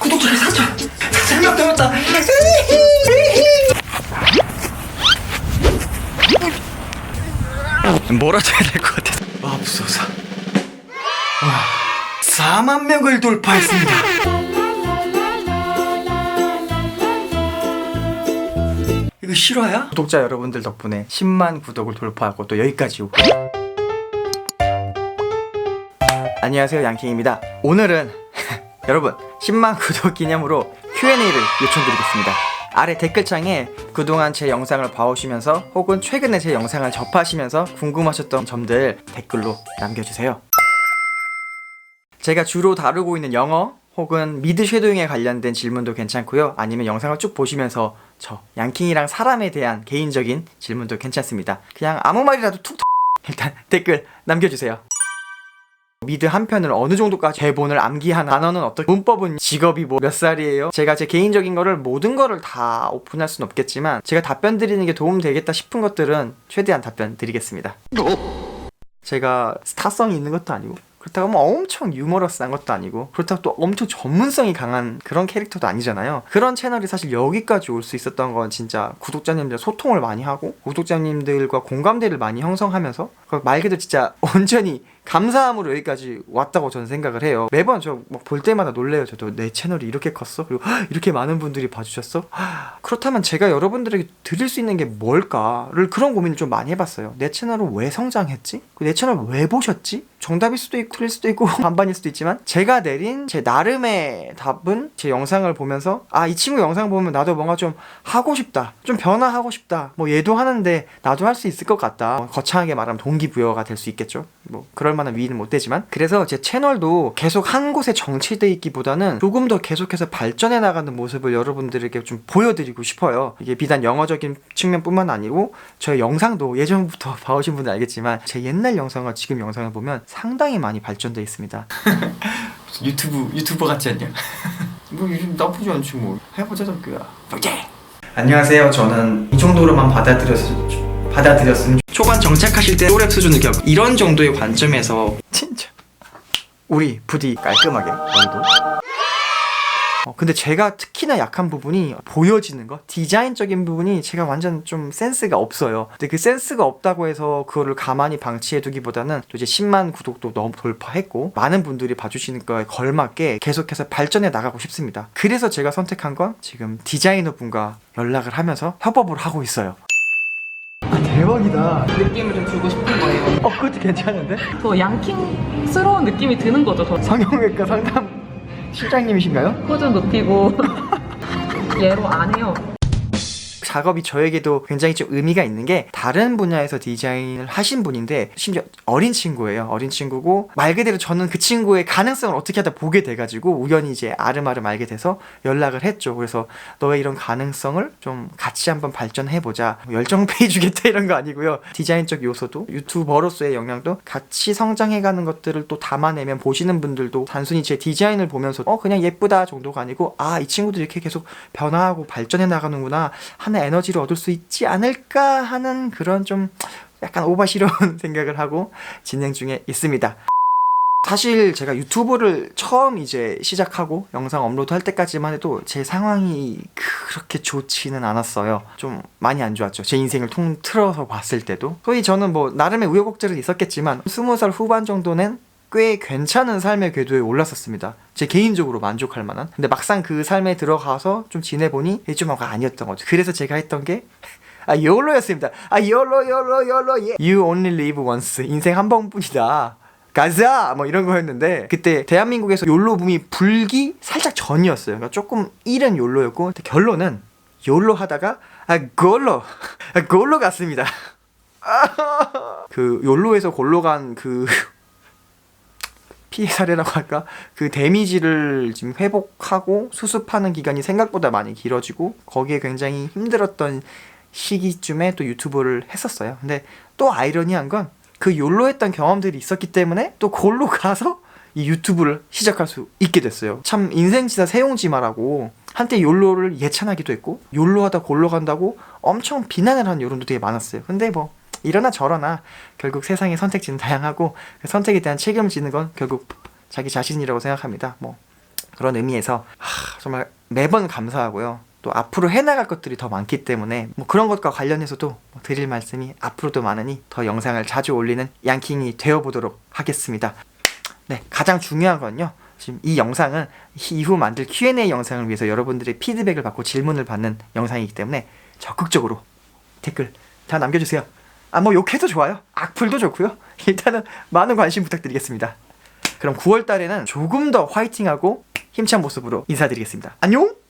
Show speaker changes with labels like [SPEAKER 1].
[SPEAKER 1] 구독자를 사줘. 사명 넘었다. 뭐라도 해야 될 것 같아. 맙소사 와 4만 명을 돌파했습니다. 이거 실화야? 구독자 여러분들 덕분에 10만 구독을 돌파하고 또 여기까지 오고. 안녕하세요 양킹입니다. 오늘은 여러분 10만 구독 기념으로 Q&A를 요청드리겠습니다 아래 댓글창에 그동안 제 영상을 봐오시면서 혹은 최근에 제 영상을 접하시면서 궁금하셨던 점들 댓글로 남겨주세요 제가 주로 다루고 있는 영어 혹은 미드 쉐도잉에 관련된 질문도 괜찮고요. 아니면 영상을 쭉 보시면서 저 양킹이랑 사람에 대한 개인적인 질문도 괜찮습니다. 그냥 아무 말이라도 툭 일단 댓글 남겨주세요. 미드 한 편을 어느 정도까지 대본을 암기한 단어는 어떻게 문법은 직업이 뭐 몇 살이에요? 제가 제 개인적인 거를 모든 거를 다 오픈할 수는 없겠지만 제가 답변 드리는 게 도움 되겠다 싶은 것들은 최대한 답변 드리겠습니다. 제가 스타성이 있는 것도 아니고 그렇다고 뭐 엄청 유머러스한 것도 아니고 그렇다고 또 엄청 전문성이 강한 그런 캐릭터도 아니잖아요 그런 채널이 사실 여기까지 올 수 있었던 건 진짜 구독자님들 소통을 많이 하고 구독자님들과 공감대를 많이 형성하면서 그 말 그대로 진짜 온전히 감사함으로 여기까지 왔다고 저는 생각을 해요. 매번 저볼 때마다 놀래요. 저도 내 채널이 이렇게 컸어? 그리고 헉, 이렇게 많은 분들이 봐주셨어? 하, 그렇다면 제가 여러분들에게 드릴 수 있는 게 뭘까를 그런 고민을 좀 많이 해봤어요. 내 채널은 왜 성장했지? 그내 채널 왜 보셨지? 정답일 수도 있고 틀릴 수도 있고 반반일 수도 있지만 제가 내린 제 나름의 답은 제 영상을 보면서 아 이 친구 영상 보면 나도 뭔가 좀 하고 싶다 좀 변화하고 싶다 뭐 얘도 하는데 나도 할 수 있을 것 같다. 뭐 거창하게 말하면 동기 부여가 될 수 있겠죠? 뭐 그럴 만한 위는 못 되지만. 그래서 제 채널도 계속 한 곳에 정치돼 있기보다는 조금 더 계속해서 발전해 나가는 모습을 여러분들에게 좀 보여드리고 싶어요. 이게 비단 영어적인 측면뿐만 아니고 저의 영상도 예전부터 봐오신 분들 알겠지만 제 옛날 영상과 지금 영상을 보면 상당히 많이 발전돼 있습니다. 유튜브 유튜버 같지 않냐? 뭐 요즘 나쁘지 않지 뭐. 해보자 덕규야. 안녕하세요. 저는 이 정도로만 받아들였 받아들였으면 초반 정착하실 때 또랩 수준을 겪 이런 정도의 관점에서 진짜. 우리 부디 깔끔하게 오늘도? 어, 근데 제가 특히나 약한 부분이 보여지는 거? 디자인적인 부분이 제가 완전 좀 센스가 없어요. 근데 그 센스가 없다고 해서 그거를 가만히 방치해 두기보다는 또 이제 10만 구독도 너무 돌파했고 많은 분들이 봐주시는 거에 걸맞게 계속해서 발전해 나가고 싶습니다. 그래서 제가 선택한 건 지금 디자이너 분과 연락을 하면서 협업을 하고 있어요. 아 대박이다
[SPEAKER 2] 느낌을 좀 주고 싶은 거예요.
[SPEAKER 1] 어 그것도 괜찮은데?
[SPEAKER 2] 더 양킹스러운 느낌이 드는 거죠. 저
[SPEAKER 1] 성형외과 상담 실장님이신가요?
[SPEAKER 2] 코좀 높이고 얘로 안 해요.
[SPEAKER 1] 작업이 저에게도 굉장히 좀 의미가 있는 게 다른 분야에서 디자인을 하신 분인데 심지어 어린 친구예요. 어린 친구고 말 그대로 저는 그 친구의 가능성을 어떻게 하다 보게 돼가지고 우연히 이제 아름아름 알게 돼서 연락을 했죠. 그래서 너의 이런 가능성을 좀 같이 한번 발전해보자. 뭐 열정 페이 주겠다 이런 거 아니고요. 디자인적 요소도 유튜버로서의 영향도 같이 성장해가는 것들을 또 담아내면 보시는 분들도 단순히 제 디자인을 보면서 어 그냥 예쁘다 정도가 아니고 아 이 친구들 이렇게 계속 변화하고 발전해 나가는구나 하는 에너지를 얻을 수 있지 않을까 하는 그런 좀 약간 오바시러운 생각을 하고 진행 중에 있습니다. 사실 제가 유튜브를 처음 이제 시작하고 영상 업로드 할 때까지만 해도 제 상황이 그렇게 좋지는 않았어요. 좀 많이 안 좋았죠. 제 인생을 통틀어서 봤을 때도. 소위 저는 뭐 나름의 우여곡절은 있었겠지만 스무 살 후반 정도는 꽤 괜찮은 삶의 궤도에 올랐었습니다. 제 개인적으로 만족할 만한. 근데 막상 그 삶에 들어가서 좀 지내보니 뭔가 아니었던 거죠. 그래서 제가 했던 게 아, YOLO였습니다. 아, YOLO, YOLO, YOLO, 예. You only live once. 인생 한 번뿐이다. 가자! 뭐 이런 거였는데, 그때 대한민국에서 욜로 붐이 불기 살짝 전이었어요. 그러니까 조금 일은 욜로였고, 결론은 욜로 하다가, 아, 골로! 아, 골로 갔습니다. 그, 욜로에서 골로 간 그, 피해 사례라고 할까? 그 데미지를 지금 회복하고 수습하는 기간이 생각보다 많이 길어지고 거기에 굉장히 힘들었던 시기쯤에 또 유튜브를 했었어요. 근데 또 아이러니한 건 그 욜로 했던 경험들이 있었기 때문에 또 골로 가서 이 유튜브를 시작할 수 있게 됐어요. 참 인생지사 세용지마라고 한때 욜로를 예찬하기도 했고 욜로 하다 골로 간다고 엄청 비난을 하는 여론도 되게 많았어요. 근데 뭐 이러나 저러나 결국 세상의 선택지는 다양하고 그 선택에 대한 책임을 지는 건 결국 자기 자신이라고 생각합니다. 뭐 그런 의미에서 하, 정말 매번 감사하고요. 또 앞으로 해나갈 것들이 더 많기 때문에 뭐 그런 것과 관련해서도 뭐 드릴 말씀이 앞으로도 많으니 더 영상을 자주 올리는 양킹이 되어보도록 하겠습니다. 네, 가장 중요한 건요. 지금 이 영상은 이후 만들 Q&A 영상을 위해서 여러분들의 피드백을 받고 질문을 받는 영상이기 때문에 적극적으로 댓글 다 남겨주세요. 아, 뭐 욕해도 좋아요. 악플도 좋고요. 일단은 많은 관심 부탁드리겠습니다. 그럼 9월 달에는 조금 더 화이팅하고 힘찬 모습으로 인사드리겠습니다. 안녕!